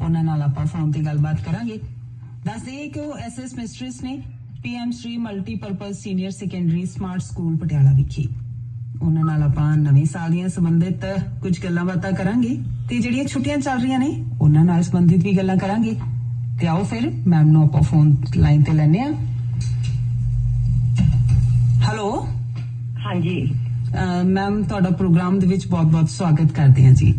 ਉਹਨਾਂ ਨਾਲ ਆਪਾਂ ਫੋਨ ਤੇ ਗੱਲਬਾਤ ਕਰਾਂਗੇ। ਦੱਸ ਦਈਏ ਕਿ ਉਹ ਐਸਐਸ ਮਿਸਟ੍ਰੈਸ ਨੇ PM Shri multipurpose senior secondary smart school Patiala ਵਿਖੇ। ਉਹਨਾਂ ਨਾਲ ਆਪਾਂ ਨਵੇਂ ਸਾਲ ਦੀਆਂ ਸੰਬੰਧਿਤ ਕੁਝ ਗੱਲਾਂ ਬਾਤਾਂ ਕਰਾਂਗੇ ਤੇ ਜਿਹੜੀਆਂ ਛੁੱਟੀਆਂ ਚੱਲ ਰਹੀਆਂ ਨੇ ਉਹਨਾਂ ਨਾਲ ਸੰਬੰਧਿਤ ਵੀ ਗੱਲਾਂ ਕਰਾਂਗੇ। ਤੇ ਆਓ ਫਿਰ ਮੈਮ ਨੂੰ ਆਪਾਂ ਫੋਨ ਲਾਈਨ ਤੇ ਲੈਣੇ ਆ ਹੈਲੋ ਹਾਂਜੀ। ਮੈਮ ਤੁਹਾਡਾ ਪ੍ਰੋਗਰਾਮ ਦੇ ਵਿੱਚ ਬਹੁਤ-ਬਹੁਤ ਸਵਾਗਤ ਕਰਦੇ ਹਾਂ ਜੀ।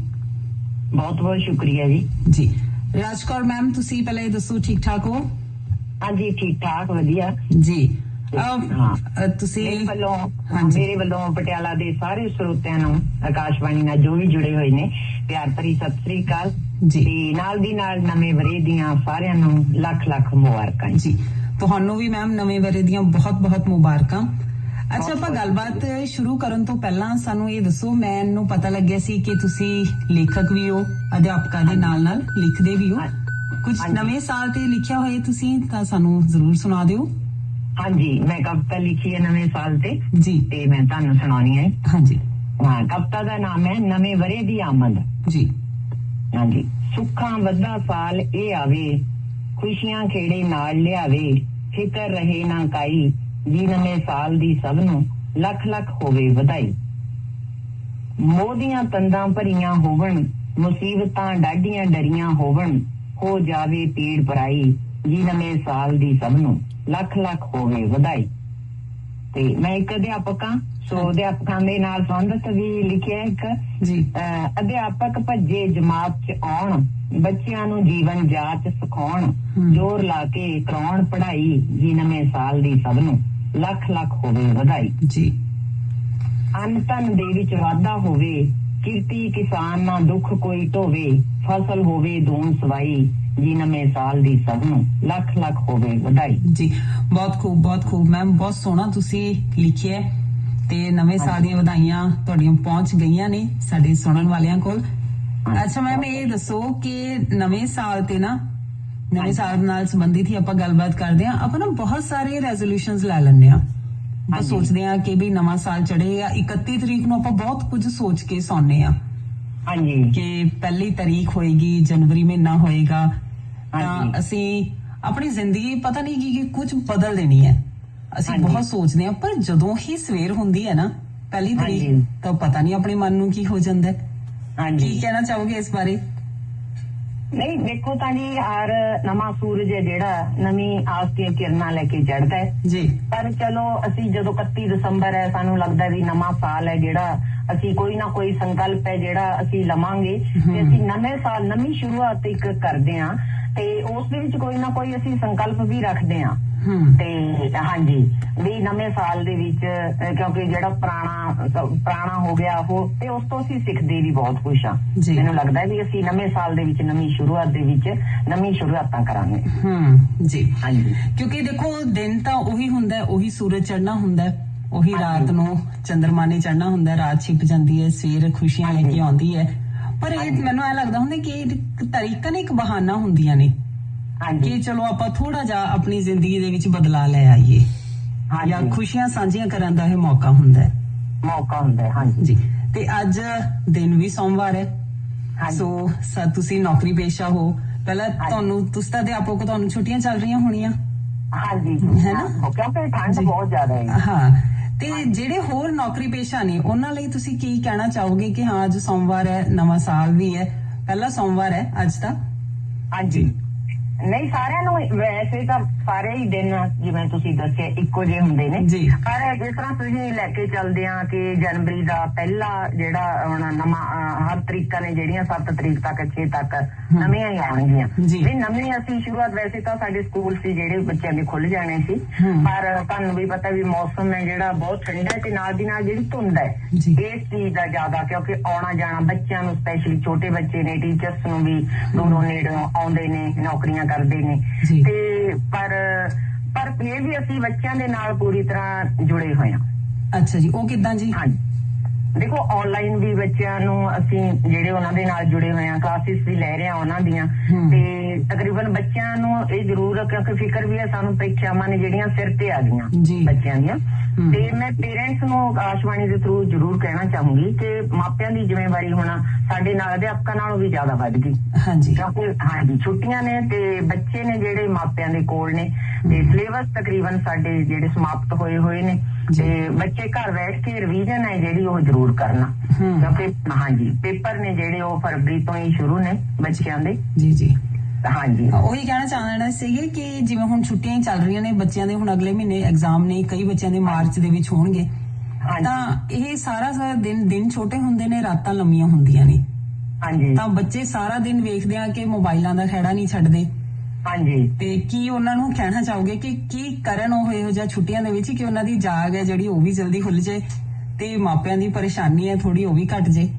ਬਹੁਤ ਬਹੁਤ ਸ਼ੁਕਰੀਆ ਜੀ। ਜੀ। ਰਾਜਕੌਰ ਮੈਮ ਤੁਸੀਂ ਪਹਿਲੇ ਦੱਸੋ ਠੀਕ ਠਾਕ ਹੋ? ਹਾਂਜੀ ਠੀਕ ਠਾਕ ਵਧੀਆ। ਜੀ। ਤੁਸੀਂ ਮੇਰੇ ਵੱਲੋਂ। ਮੇਰੇ ਵੱਲੋਂ ਪਟਿਆਲਾ ਦੇ ਸਾਰੇ ਸਰੋਤਿਆਂ ਨੂੰ ਆਕਾਸ਼ਵਾਣੀ ਨਾਲ ਜੋ ਵੀ ਜੁੜੇ ਹੋਏ ਨੇ ਪਿਆਰ ਭਰੀ ਸਤਿ ਸ੍ਰੀ ਅਕਾਲ। ਜੀ। ਤੇ ਨਾਲ ਦੀ ਨਾਲ ਨਵੇਂ ਵਰੇ ਦੀਆਂ ਸਾਰਿਆਂ ਨੂੰ ਲੱਖ ਲੱਖ ਮੁਬਾਰਕਾਂ ਜੀ। ਤੁਹਾਨੂੰ ਵੀ ਮੈਮ ਨਵੇਂ ਵਰੇ ਦੀਆਂ ਬਹੁਤ-ਬਹੁਤ ਮੁਬਾਰਕਾਂ। ਅੱਛਾ ਆਪਾਂ ਗੱਲਬਾਤ ਸ਼ੁਰੂ ਕਰਨ ਤੋਂ ਪਹਿਲਾਂ ਸਾਨੂੰ ਇਹ ਦੱਸੋ ਮੈਨੂੰ ਪਤਾ ਲੱਗਿਆ ਸੀ ਕਿ ਤੁਸੀਂ ਲੇਖਕ ਵੀ ਹੋ ਅਧਿਆਪਕਾਂ ਦੇ ਨਾਲ-ਨਾਲ ਲਿਖਦੇ ਵੀ ਹੋ। ਕੁਝ। ਨਵੇਂ ਸਾਲ ਤੇ ਲਿਖਿਆ ਹੋਏ ਤੁਸੀਂ ਤਾਂ ਸਾਨੂੰ ਜ਼ਰੂਰ ਸੁਣਾ ਦਿਓ। ਹਾਂਜੀ ਮੈਂ ਕਵਿਤਾ ਲਿਖੀ ਹੈ ਨਵੇਂ ਸਾਲ ਤੇ। ਜੀ। ਤੇ ਮੈਂ ਤੁਹਾਨੂੰ ਸੁਣਾਉਣੀ ਹੈ। ਹਾਂਜੀ। ਹਾਂ ਕਵਿਤਾ ਦਾ ਨਾਮ ਹੈ ਨਵੇਂ ਵਰੇ ਦੀ ਆਮਦ। ਜੀ। ਹਾਂਜੀ। ਸੁੱਖਾਂ ਵੱਧਾ ਸਾਲ ਇਹ ਆਵੇ ਖੁਸ਼ੀਆਂ ਖੇੜੇ ਨਾਲ ਲਿਆਵੇ ਫਿਕਰ ਰਹੇ ਨਾ ਕਾਈ। ਜੀ ਨਵੇਂ ਸਾਲ ਦੀ ਸਭ ਨੂੰ ਲੱਖ ਲੱਖ ਹੋਵੇ ਵਧਾਈ। ਮੋਦੀਆਂ ਤੰਦਾਂ ਭਰੀਆਂ ਹੋਵਣ ਮੁਸੀਬਤਾਂ ਡਾਢੀਆਂ ਡਰੀਆਂ ਹੋਵਣ ਹੋ ਜਾਵੇ ਪੀੜ ਪਰਾਈ ਜੀ ਨਵੇਂ ਸਾਲ ਦੀ ਸਭ ਨੂੰ ਲੱਖ ਲੱਖ ਹੋਵੇ ਵਧਾਈ। ਤੇ ਮੈਂ ਇੱਕ ਅਧਿਆਪਕ ਸੋ ਅਧਿਆਪਕਾਂ ਦੇ ਨਾਲ ਸੰਬੰਧਿਤ ਵੀ ਲਿਖਿਆ ਇੱਕ। ਜੀ। ਅਧਿਆਪਕ ਭੱਜੇ ਜਮਾਤ ਚ ਆਉਣ ਬੱਚਿਆਂ ਨੂੰ ਜੀਵਨ ਜਾਚ ਸਿਖਾਉਣ। ਜ਼ੋਰ ਲਾ ਕੇ ਕਰਾਉਣ ਪੜ੍ਹਾਈ ਜੀ ਨਵੇਂ ਸਾਲ ਦੀ ਸਭ ਨੂੰ ਲੱਖ ਲੱਖ ਹੋਵੇ ਵਧਾਈ। ਜੀ। ਅੰਨ ਧਨ ਦੇ ਵਿੱਚ ਵਾਧਾ ਹੋਵੇ ਕਿਰਤੀ ਕਿਸਾਨ ਨਾ ਦੁੱਖ ਕੋਈ ਢੋਵੇ ਫਸਲ ਹੋਵੇ ਦੂਣ ਸਵਾਈ ਜੀ ਨਵੇਂ ਸਾਲ ਦੀ ਸਭ ਨੂੰ ਲੱਖ ਲੱਖ ਹੋਵੇ ਵਧਾਈ। ਜੀ ਬਹੁਤ ਖੂਬ ਬਹੁਤ ਖੂਬ। ਮੈਮ ਬਹੁਤ ਸੋਹਣਾ ਤੁਸੀਂ ਲਿਖਿਆ ਤੇ ਨਵੇਂ ਸਾਲ ਦੀਆਂ ਵਧਾਈਆਂ ਤੁਹਾਡੀਆਂ ਪਹੁੰਚ ਗਈਆਂ ਨੇ ਸਾਡੇ ਸੁਣਨ ਵਾਲਿਆਂ ਕੋਲ। ਅੱਛਾ ਮੈਮ ਇਹ ਦੱਸੋ ਕਿ ਨਵੇਂ ਸਾਲ ਤੇ ਨਾ ਨਵੇਂ। ਸਾਲ ਨਾਲ ਸੰਬੰਧਿਤ ਹੀ ਆਪਾਂ ਗੱਲਬਾਤ ਕਰਦੇ ਆ ਆਪਾਂ ਨਾ ਬਹੁਤ ਸਾਰੇ ਰੈਜ਼ੋਲੂਸ਼ਨਸ ਲੈ ਲੈਂਦੇ ਆ ਆਪਾਂ। ਸੋਚਦੇ ਆ ਕਿ ਵੀ ਨਵਾਂ ਸਾਲ ਚੜ੍ਹੇ ਆ 31 ਤਰੀਕ ਨੂੰ ਆਪਾਂ ਬਹੁਤ ਕੁਝ ਸੋਚ ਕੇ ਸੌਂਨੇ ਆ ਹਾਂਜੀ ਕਿ ਪਹਿਲੀ ਤਾਰੀਖ ਹੋਏਗੀ ਜਨਵਰੀ ਮਹੀਨਾ ਹੋਏਗਾ ਤਾਂ ਹਾਂਜੀ। ਅਸੀਂ ਆਪਣੀ ਜ਼ਿੰਦਗੀ ਪਤਾ ਨਹੀਂ ਕੀ ਕੀ ਕੁਝ ਬਦਲ ਦੇਣੀ ਹੈ ਅਸੀਂ। ਬਹੁਤ ਸੋਚਦੇ ਹਾਂ ਪਰ ਜਦੋਂ ਹੀ ਸਵੇਰ ਹੁੰਦੀ ਹੈ ਨਾ ਪਹਿਲੀ ਤਰੀਕ। ਤਾਂ ਪਤਾ ਨਹੀਂ ਆਪਣੇ ਮਨ ਨੂੰ ਕੀ ਹੋ ਜਾਂਦਾ ਹੈ। ਕੀ ਹਾਂਜੀ ਕਹਿਣਾ ਚਾਹੋਗੇ ਇਸ ਬਾਰੇ ਨਹੀਂ ਦੇਖੋ ਤਾਂ ਜੀ ਹਰ ਨਵਾਂ ਸੂਰਜ ਹੈ ਜਿਹੜਾ ਨਵੀਂ ਆਸ ਦੀਆਂ ਕਿਰਨਾਂ ਲੈ ਕੇ ਚੜ੍ਹਦਾ ਹੈ। ਜੀ। ਪਰ ਚਲੋ ਅਸੀਂ ਜਦੋਂ 31 ਦਸੰਬਰ ਹੈ ਸਾਨੂੰ ਲੱਗਦਾ ਵੀ ਨਵਾਂ ਸਾਲ ਹੈ ਜਿਹੜਾ ਅਸੀਂ ਕੋਈ ਨਾ ਕੋਈ ਸੰਕਲਪ ਹੈ ਜਿਹੜਾ ਅਸੀਂ ਲਵਾਂਗੇ। ਤੇ। ਅਸੀਂ ਨਵੇਂ ਸਾਲ ਨਵੀਂ ਸ਼ੁਰੂਆਤ ਇੱਕ ਕਰਦੇ ਹਾਂ। ਤੇ ਉਸ ਦੇ ਵਿੱਚ ਕੋਈ ਨਾ ਕੋਈ ਅਸੀਂ ਸੰਕਲਪ ਵੀ ਰੱਖਦੇ ਹਾਂ। ਹਮ ਤੇ ਹਾਂਜੀ ਵੀ ਨਵੇਂ ਸਾਲ ਦੇ ਵਿੱਚ ਕਿਉਂਕਿ ਜਿਹੜਾ ਪੁਰਾਣਾ ਪੁਰਾਣਾ ਹੋ ਗਿਆ ਉਹ ਤੇ ਉਸ ਤੋਂ ਅਸੀਂ ਸਿੱਖਦੇ ਵੀ ਬਹੁਤ ਕੁਝ ਆ। ਮੈਨੂੰ ਲੱਗਦਾ ਹੈ ਵੀ ਅਸੀਂ ਨਵੇਂ ਸਾਲ ਦੇ ਵਿੱਚ ਨਵੀਂ ਸ਼ੁਰੂਆਤ ਦੇ ਵਿੱਚ ਨਵੀਂ ਸ਼ੁਰੂਆਤਾਂ ਕਰਾਂਗੇ ਹਮ ਜੀ ਹਾਂਜੀ ਕਿਉਂਕਿ ਦੇਖੋ ਦਿਨ ਤਾਂ ਉਹੀ ਹੁੰਦਾ ਹੈ, ਉਹੀ ਸੂਰਜ ਚੜ੍ਹਨਾ ਹੁੰਦਾ ਹੈ, ਉਹੀ। ਰਾਤ ਨੂੰ ਚੰ드ਰਮਾ ਨੇ ਚੜ੍ਹਨਾ ਹੁੰਦਾ ਹੈ, ਰਾਤ ਛਿਪ ਜਾਂਦੀ ਹੈ ਸਵੇਰ ਖੁਸ਼ੀਆਂ ਲੈ ਕੇ। ਆਉਂਦੀ ਹੈ ਪਰ ਇਹ। ਮੈਨੂੰ ਐ ਲੱਗਦਾ ਹੁੰਦਾ ਕਿ ਇਹ ਤਰੀਕਾ ਨੇ ਇੱਕ ਬਹਾਨਾ ਹੁੰਦੀਆਂ ਨੇ ਕਿ ਚਲੋ ਆਪਾਂ ਥੋੜਾ ਜਿਹਾ ਆਪਣੀ ਜ਼ਿੰਦਗੀ ਦੇ ਵਿੱਚ ਬਦਲਾ ਲੈ ਆਈਏ। ਜਾਂ ਖੁਸ਼ੀਆਂ ਸਾਂਝੀਆਂ ਕਰਨ ਦਾ ਇਹ ਮੌਕਾ ਹੁੰਦਾ ਹੈ। ਮੌਕਾ ਹੁੰਦਾ ਹੈ ਹਾਂਜੀ। ਜੀ। ਤੇ ਅੱਜ ਦਿਨ ਵੀ ਸੋਮਵਾਰ ਹੈ। ਸੋ ਸ- ਤੁਸੀਂ ਨੌਕਰੀ ਪੇਸ਼ਾ ਹੋ। ਪਹਿਲਾਂ ਤੁਹਾਨੂੰ ਤੁਸੀਂ ਤਾਂ ਅਧਿਆਪਕ ਤੁਹਾਨੂੰ ਛੁੱਟੀਆਂ ਚੱਲ ਰਹੀਆਂ ਹੋਣੀਆਂ। ਹਾਂਜੀ। ਹੈ ਨਾ? ਕਿਉਂਕਿ ਠੰਡ। ਬਹੁਤ ਜ਼ਿਆਦਾ ਹੈ। ਹਾਂ। ਤੇ ਜਿਹੜੇ ਹੋਰ ਨੌਕਰੀ ਪੇਸ਼ਾ ਨੇ ਉਹਨਾਂ ਲਈ ਤੁਸੀਂ ਕੀ ਕਹਿਣਾ ਚਾਹੋਗੇ ਕਿ ਹਾਂ ਅੱਜ ਸੋਮਵਾਰ ਹੈ ਨਵਾਂ ਸਾਲ ਵੀ ਹੈ। ਪਹਿਲਾ ਸੋਮਵਾਰ ਹੈ ਅੱਜ ਤਾਂ? ਹਾਂਜੀ। ਨਹੀਂ ਸਾਰਿਆਂ ਨੂੰ ਵੈਸੇ ਤਾਂ ਸਾਰੇ ਹੀ ਦਿਨ ਜਿਵੇਂ ਤੁਸੀਂ ਦੱਸਿਆ ਇੱਕੋ ਜਿਹੇ ਹੁੰਦੇ ਨੇ ਜੀ। ਪਰ ਜਿਸ ਤਰ੍ਹਾਂ ਤੁਸੀਂ ਲੈ ਕੇ ਚੱਲਦੇ ਆ ਕਿ ਜਨਵਰੀ ਦਾ ਪਹਿਲਾ ਜਿਹੜਾ ਹੁਣ ਨਵਾਂ ਅਹ, ਹਰ ਤਰੀਕਾਂ ਨੇ ਜਿਹੜੀਆਂ 7 ਤਰੀਕ ਤੱਕ 6 ਤੱਕ ਨਵੀਆਂ ਹੀ ਆਉਣਗੀਆਂ ਜੀ। ਵੀ ਨਵੀਂ ਅਸੀਂ ਸ਼ੁਰੂਆਤ ਵੈਸੇ ਤਾਂ ਸਾਡੇ ਸਕੂਲ ਸੀ ਜਿਹੜੇ ਬੱਚਿਆਂ ਦੇ ਖੁੱਲ ਜਾਣੇ ਸੀ ਹਮ। ਪਰ ਤੁਹਾਨੂੰ ਵੀ ਪਤਾ ਵੀ ਮੌਸਮ ਹੈ ਜਿਹੜਾ ਬਹੁਤ ਠੰਡਾ ਹੈ ਤੇ ਨਾਲ ਦੀ ਨਾਲ ਜਿਹੜੀ ਧੁੰਦ ਹੈ ਜੀ। ਇਸ ਚੀਜ਼ ਦਾ ਜ਼ਿਆਦਾ ਕਿਉਂਕਿ ਆਉਣਾ ਜਾਣਾ ਬੱਚਿਆਂ ਨੂੰ ਸਪੈਸ਼ਲੀ ਛੋਟੇ ਬੱਚੇ ਨੇ ਟੀਚਰਸ ਨੂੰ ਵੀ ਦੂਰੋਂ ਨੇੜੋਂ ਆਉਂਦੇ ਨੇ ਨੌਕਰੀਆਂ ਕਰਦੇ ਨੇ। ਤੇ ਪਰ ਪਰ ਫਿਰ ਵੀ ਅਸੀਂ ਬੱਚਿਆਂ ਦੇ ਨਾਲ ਪੂਰੀ ਤਰ੍ਹਾਂ ਜੁੜੇ ਹੋਏ ਹਾਂ। ਅੱਛਾ ਜੀ ਉਹ ਕਿਦਾਂ ਜੀ? ਹਾਂਜੀ। ਦੇਖੋ ਆਨਲਾਈਨ ਵੀ ਬੱਚਿਆਂ ਨੂੰ ਅਸੀਂ ਜਿਹੜੇ ਉਹਨਾਂ ਦੇ ਨਾਲ ਜੁੜੇ ਹੋਏ ਆ ਕਲਾਸਿਸ ਵੀ ਲੈ ਰਹੇ ਆ ਉਹਨਾਂ ਦੀਆਂ। ਤੇ ਤਕਰੀਬਨ ਬੱਚਿਆਂ ਨੂੰ ਇਹ ਜ਼ਰੂਰ ਕਿਉਂਕਿ ਫਿਕਰ ਵੀ ਹੈ ਸਾਨੂੰ ਪ੍ਰੀਖਿਆਵਾਂ ਨੇ ਜਿਹੜੀਆਂ ਸਿਰ ਤੇ ਆ ਗਈਆਂ। ਬੱਚਿਆਂ ਦੀਆਂ। ਤੇ ਮੈਂ ਪੇਰੈਂਟਸ ਨੂੰ ਆਕਾਸ਼ਵਾਣੀ ਦੇ ਥਰੂ ਜ਼ਰੂਰ ਕਹਿਣਾ ਚਾਹੂੰਗੀ ਕਿ ਮਾਪਿਆਂ ਦੀ ਜ਼ਿੰਮੇਵਾਰੀ ਹੁਣ ਸਾਡੇ ਨਾਲ ਅਧਿਆਪਕਾਂ ਨਾਲੋਂ ਵੀ ਜ਼ਿਆਦਾ ਵੱਧ ਗਈ ਹਾਂਜੀ ਕਿਉਂਕਿ ਹਾਂਜੀ ਛੁੱਟੀਆਂ ਨੇ ਤੇ ਬੱਚੇ ਨੇ ਜਿਹੜੇ ਮਾਪਿਆਂ ਦੇ ਕੋਲ ਨੇ ਤੇ ਸਿਲੇਬਸ ਤਕਰੀਬਨ ਸਾਡੇ ਜਿਹੜੇ ਸਮਾਪਤ ਹੋਏ ਹੋਏ ਨੇ। ਤੇ ਬੱਚੇ ਘਰ ਬੈਠ ਕੇ ਰਿਵੀਜ਼ਨ ਹੈ ਜਿਹੜੀ ਉਹ ਜ਼ਰੂਰ ਕਰਨਾ। ਕਿਉਂਕਿ ਹਾਂਜੀ ਪੇਪਰ ਨੇ ਜਿਹੜੇ ਉਹ ਫਰਵਰੀ ਤੋਂ ਹੀ ਸ਼ੁਰੂ ਨੇ ਬੱਚਿਆਂ ਦੇ। ਜੀ ਜੀ। ਹਾਂਜੀ। ਉਹੀ ਕਹਿਣਾ ਚਾਹਣਾ ਸੀਗੇ ਕਿ ਜਿਵੇਂ ਹੁਣ ਛੁੱਟੀਆਂ ਹੀ ਚੱਲ ਰਹੀਆਂ ਨੇ ਬੱਚਿਆਂ ਦੇ ਹੁਣ ਅਗਲੇ ਮਹੀਨੇ ਐਗਜ਼ਾਮ ਨੇ ਕਈ ਬੱਚਿਆਂ ਦੇ ਮਾਰਚ ਦੇ ਵਿੱਚ ਹੋਣਗੇ। ਤਾਂ ਇਹ ਸਾਰਾ ਸਾਰਾ ਦਿਨ ਦਿਨ ਛੋਟੇ ਹੁੰਦੇ ਨੇ ਰਾਤਾਂ ਲੰਮੀਆਂ ਹੁੰਦੀਆਂ ਨੇ। ਹਾਂਜੀ। ਤਾਂ ਬੱਚੇ ਸਾਰਾ ਦਿਨ ਵੇਖਦੇ ਆ ਕਿ ਮੋਬਾਈਲਾਂ ਦਾ ਖਹਿੜਾ ਨਹੀਂ ਛੱਡਦੇ। ਹਾਂਜੀ। ਤੇ ਕੀ ਉਹਨਾਂ ਨੂੰ ਕਹਿਣਾ ਚਾਹੋਗੇ ਕਿ ਕੀ ਕਰਨ ਉਹ ਇਹੋ ਜਿਹਾ ਛੁੱਟੀਆਂ ਦੇ ਵਿੱਚ ਕਿ ਉਹਨਾਂ ਦੀ ਜਾਗ ਹੈ ਜਿਹੜੀ ਉਹ ਵੀ ਜਲਦੀ ਖੁੱਲ ਜੇ ਤੇ ਮਾਪਿਆਂ ਦੀ ਪਰੇਸ਼ਾਨੀ ਹੈ ਥੋੜੀ ਉਹ ਵੀ ਘਟ ਜੇ?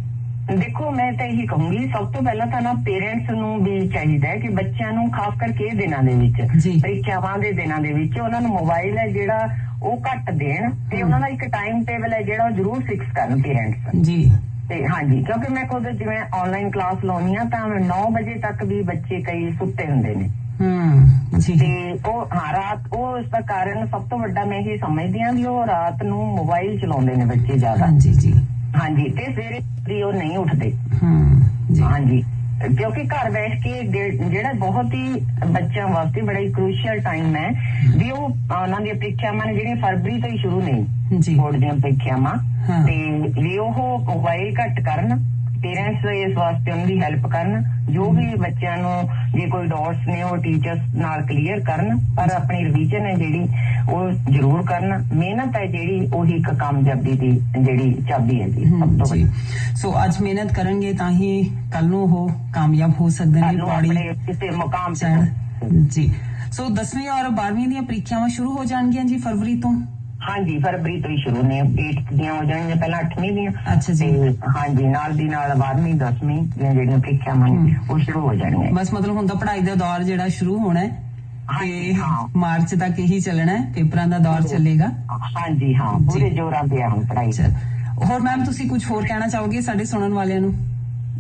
ਦੇਖੋ ਮੈਂ ਤਾਂ ਇਹੀ ਕਹੂੰਗੀ ਸਭ ਤੋਂ ਪਹਿਲਾਂ ਤਾਂ ਨਾ ਪੇਰੈਂਟਸ ਨੂੰ ਵੀ ਚਾਹੀਦਾ ਹੈ ਕਿ ਬੱਚਿਆਂ ਨੂੰ ਖਾਸ ਕਰਕੇ ਇਹ ਦਿਨਾਂ ਦੇ ਵਿੱਚ। ਪ੍ਰੀਖਿਆਵਾਂ ਦੇ ਦਿਨਾਂ ਦੇ ਵਿੱਚ ਉਹਨਾਂ ਨੂੰ ਮੋਬਾਈਲ ਹੈ ਜਿਹੜਾ ਉਹ ਘੱਟ ਦੇਣ ਤੇ ਉਹਨਾਂ ਦਾ ਇੱਕ ਟਾਈਮ ਟੇਬਲ ਹੈ ਜਿਹੜਾ ਉਹ ਜ਼ਰੂਰ ਫਿਕਸ ਕਰਨ ਪੇਰੈਂਟਸ ਜੀ। ਤੇ ਹਾਂਜੀ ਕਿਉਂਕਿ ਮੈਂ ਖੁਦ ਜਿਵੇਂ ਆਨਲਾਈਨ ਕਲਾਸ ਲਾਉਣੀ ਆ ਤਾਂ 9 ਵਜੇ ਤੱਕ ਵੀ ਬੱਚੇ ਕਈ ਸੁੱਤੇ ਹੁੰਦੇ ਨੇ। ਹੂੰ ਜੀ। ਤੇ ਉਹ ਹਾਂ ਰਾਤ ਉਹ ਇਸ ਦਾ ਕਾਰਨ ਸਭ ਤੋਂ ਵੱਡਾ ਮੈਂ ਇਹ ਸਮਝਦੀ ਹਾਂ ਵੀ ਉਹ ਰਾਤ ਨੂੰ ਮੋਬਾਈਲ ਚਲਾਉਂਦੇ ਨੇ ਬੱਚੇ ਜ਼ਿਆਦਾ। ਹਾਂਜੀ ਜੀ। ਹਾਂਜੀ ਤੇ ਸਵੇਰੇ ਵੀ ਉਹ ਨਹੀਂ ਉੱਠਦੇ। ਹੂੰ ਜੀ। ਹਾਂਜੀ। ਕਿਉਂਕਿ ਘਰ ਬੈਠ ਕੇ ਜਿਹੜਾ ਬਹੁਤ ਹੀ ਬੱਚਿਆਂ ਵਾਸਤੇ ਬੜਾ ਹੀ ਕ੍ਰੂਸ਼ੀਅਲ ਟਾਈਮ ਹੈ ਵੀ ਉਹ ਉਹਨਾਂ ਦੀਆਂ ਪ੍ਰੀਖਿਆਵਾਂ ਨੇ ਜਿਹੜੀਆਂ ਫਰਵਰੀ ਤੋਂ ਹੀ ਸ਼ੁਰੂ ਨੇ ਜੀ। ਬੋਰਡ ਦੀਆਂ ਪ੍ਰੀਖਿਆਵਾਂ। ਤੇ ਵੀ ਉਹ ਮੋਬਾਈਲ ਘੱਟ ਕਰਨ। ਪੇਰੈਂਟਸ ਇਸ ਵਾਸਤੇ ਉਹਨਾਂ ਦੀ ਹੈਲਪ ਕਰਨ ਜੋ ਵੀ ਬੱਚਿਆਂ ਨੂੰ ਜੇ ਕੋਈ ਡਾਊਟਸ ਨੇ ਉਹ ਟੀਚਰਸ ਨਾਲ ਕਲੀਅਰ ਕਰਨ ਪਰ ਆਪਣੀ ਰਿਵੀਜ਼ਨ ਹੈ ਜਿਹੜੀ ਉਹ ਜ਼ਰੂਰ ਕਰਨ। ਮਿਹਨਤ ਹੈ ਜਿਹੜੀ ਉਹੀ ਇੱਕ ਕਾਮਯਾਬੀ ਦੀ ਜਿਹੜੀ ਚਾਬੀ ਹੈ ਜੀ ਹਮ, ਸਭ ਤੋਂ ਜੀ ਵੱਡੀ। ਸੋ ਅੱਜ ਮਿਹਨਤ ਕਰਨਗੇ ਤਾਂ ਹੀ ਕੱਲ ਨੂੰ ਉਹ ਕਾਮਯਾਬ ਹੋ ਸਕਦੇ ਨੇ ਪੌੜੀ ਕਿਸੇ ਮੁਕਾਮ ਤੇ ਜੀ। ਸੋ 10ਵੀਂ ਔਰ 12ਵੀਂ ਦੀਆਂ ਪ੍ਰੀਖਿਆਵਾਂ ਸ਼ੁਰੂ ਹੋ ਜਾਣਗੀਆਂ ਜੀ ਫਰਵਰੀ ਤੋਂ। ਹਾਂਜੀ ਫਰਵਰੀ ਤੋਂ ਹੀ ਸ਼ੁਰੂ ਨੇ 8th ਦੀਆਂ ਹੋ ਜਾਣਗੀਆਂ ਪਹਿਲਾਂ 8ਵੀਂ ਦੀਆਂ। ਅੱਛਾ ਜੀ। ਹਾਂਜੀ ਨਾਲ ਦੀ ਨਾਲ 12ਵੀਂ 10ਵੀਂ ਦੀਆਂ ਜਿਹੜੀਆਂ ਪ੍ਰੀਖਿਆਵਾਂ ਨੇ ਉਹ ਸ਼ੁਰੂ ਹੋ ਜਾਣਗੀਆਂ। ਬਸ ਮਤਲਬ ਹੁਣ ਤਾਂ ਪੜ੍ਹਾਈ ਦਾ ਦੌਰ ਜਿਹੜਾ ਸ਼ੁਰੂ ਹੋਣਾ ਹੈ ਤੇ। ਮਾਰਚ ਤੱਕ ਇਹੀ ਚੱਲਣਾ ਹੈ ਪੇਪਰਾਂ ਦਾ ਦੌਰ ਚੱਲੇਗਾ। ਹਾਂਜੀ ਹਾਂ। ਪੂਰੇ ਜ਼ੋਰਾਂ ਤੇ ਆ ਹੁਣ ਪੜ੍ਹਾਈ। ਹੋਰ ਮੈਮ ਤੁਸੀਂ ਕੁਝ ਹੋਰ ਕਹਿਣਾ ਚਾਹੋਗੇ ਸਾਡੇ ਸੁਣਨ ਵਾਲਿਆਂ ਨੂੰ?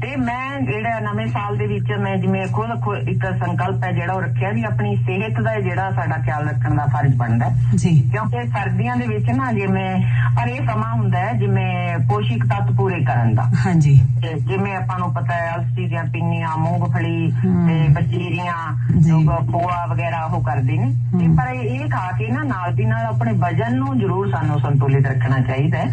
ਤੇ ਮੈਂ ਜਿਹੜਾ ਨਵੇਂ ਸਾਲ ਦੇ ਵਿੱਚ ਮੈਂ ਜਿਵੇਂ ਖੁਦ ਇੱਕ ਸੰਕਲਪ ਹੈ ਜਿਹੜਾ ਉਹ ਰੱਖਿਆ ਵੀ ਆਪਣੀ ਸਿਹਤ ਦਾ ਜਿਹੜਾ ਸਾਡਾ ਖਿਆਲ ਰੱਖਣ ਦਾ ਫਰਜ਼ ਬਣਦਾ ਹੈ ਜੀ ਕਿਉਂਕਿ ਸਰਦੀਆਂ ਦੇ ਵਿੱਚ ਨਾ ਜਿਵੇਂ ਪਰ ਇਹ ਸਮਾਂ ਹੁੰਦਾ ਹੈ ਜਿਵੇਂ ਪੋਸ਼ਕ ਤੱਤ ਪੂਰੇ ਕਰਨ ਦਾ ਹਾਂਜੀ ਜਿਵੇਂ ਆਪਾਂ ਨੂੰ ਪਤਾ ਹੈ ਅਲਸੀ ਦੀਆਂ ਪਿੰਨੀਆਂ ਮੂੰਗਫਲੀ। ਤੇ ਬਜੀਰੀਆਂ। ਲੋਕ ਪੋਆ ਵਗੈਰਾ ਉਹ ਕਰਦੇ ਨੇ ਤੇ। ਪਰ ਇਹ ਖਾ ਕੇ ਨਾ ਨਾਲ ਦੀ ਨਾਲ ਆਪਣੇ ਵਜਨ ਨੂੰ ਜ਼ਰੂਰ ਸਾਨੂੰ ਸੰਤੁਲਿਤ ਰੱਖਣਾ ਚਾਹੀਦਾ ਹੈ।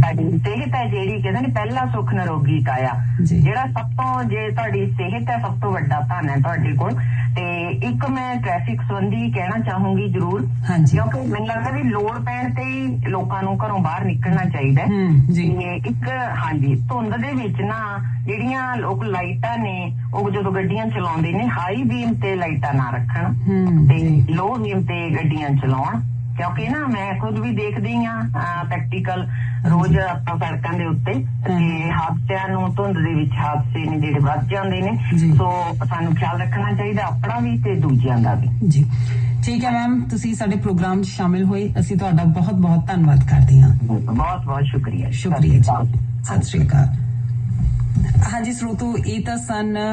ਸਾਡੀ ਸਿਹਤ ਹੈ ਜਿਹੜੀ ਕਹਿੰਦੇ ਨੇ ਪਹਿਲਾ ਸੁੱਖ ਨਿਰੋਗੀ ਕਾਇਆ ਜੀ। ਜਿਹੜਾ ਸਭ ਤੋਂ ਜੇ ਤੁਹਾਡੀ ਸਿਹਤ ਹੈ ਸਭ ਤੋਂ ਵੱਡਾ ਧਨ ਹੈ ਤੁਹਾਡੇ ਕੋਲ। ਤੇ ਇੱਕ ਮੈਂ ਟ੍ਰੈਫਿਕ ਸੰਬੰਧੀ ਕਹਿਣਾ ਚਾਹੂੰਗੀ ਜ਼ਰੂਰ ਕਿਉਂਕਿ ਮੈਨੂੰ ਲੱਗਦਾ ਵੀ ਲੋੜ ਪੈਣ ਤੇ ਹੀ ਲੋਕਾਂ ਨੂੰ ਘਰੋਂ ਬਾਹਰ ਨਿਕਲਣਾ ਚਾਹੀਦਾ ਜੀ। ਇੱਕ ਹਾਂਜੀ ਧੁੰਦ ਦੇ ਵਿੱਚ ਨਾ ਜਿਹੜੀਆਂ ਲੋਕ ਲਾਈਟਾਂ ਨੇ ਉਹ ਜਦੋਂ ਗੱਡੀਆਂ ਚਲਾਉਂਦੇ ਨੇ ਹਾਈ ਬੀਮ ਤੇ ਲਾਈਟਾਂ ਨਾ ਰੱਖਣ। ਤੇ ਲੋ ਬੀਮ ਤੇ ਗੱਡੀਆਂ ਚਲਾਉਣ। ਕਿਉਂਕਿ ਨਾ ਮੈਂ ਖੁਦ ਵੀ ਦੇਖਦੀ ਆ ਪ੍ਰੈਕਟੀਕਲ ਰੋਜ਼ ਆਪਾਂ ਸੜਕਾਂ ਦੇ ਉੱਤੇ ਤੇ ਹਾਦਸਿਆਂ ਨੂੰ ਧੁੰਦ ਦੇ ਵਿੱਚ ਹਾਦਸੇ ਨੇ ਜਿਹੜੇ ਵੱਧ ਜਾਂਦੇ ਨੇ। ਸੋ ਸਾਨੂੰ ਖਿਆਲ ਰੱਖਣਾ ਚਾਹੀਦਾ ਆਪਣਾ ਵੀ ਤੇ ਦੂਜਿਆਂ ਦਾ ਵੀ। ਜੀ। ਠੀਕ ਹੈ ਮੈਮ ਤੁਸੀਂ ਸਾਡੇ ਪ੍ਰੋਗਰਾਮ 'ਚ ਸ਼ਾਮਿਲ ਹੋਏ ਅਸੀਂ ਤੁਹਾਡਾ ਬਹੁਤ ਬਹੁਤ ਧੰਨਵਾਦ ਕਰਦੇ ਹਾਂ। ਬਹੁਤ ਬਹੁਤ ਸ਼ੁਕਰੀਆ ਸ਼ੁਕਰੀਆ। ਜੀ। ਸਤਿ ਸ਼੍ਰੀ ਅਕਾਲ। ਹਾਂਜੀ ਸਰੋਤੋ ਇਹ ਤਾਂ ਸਨ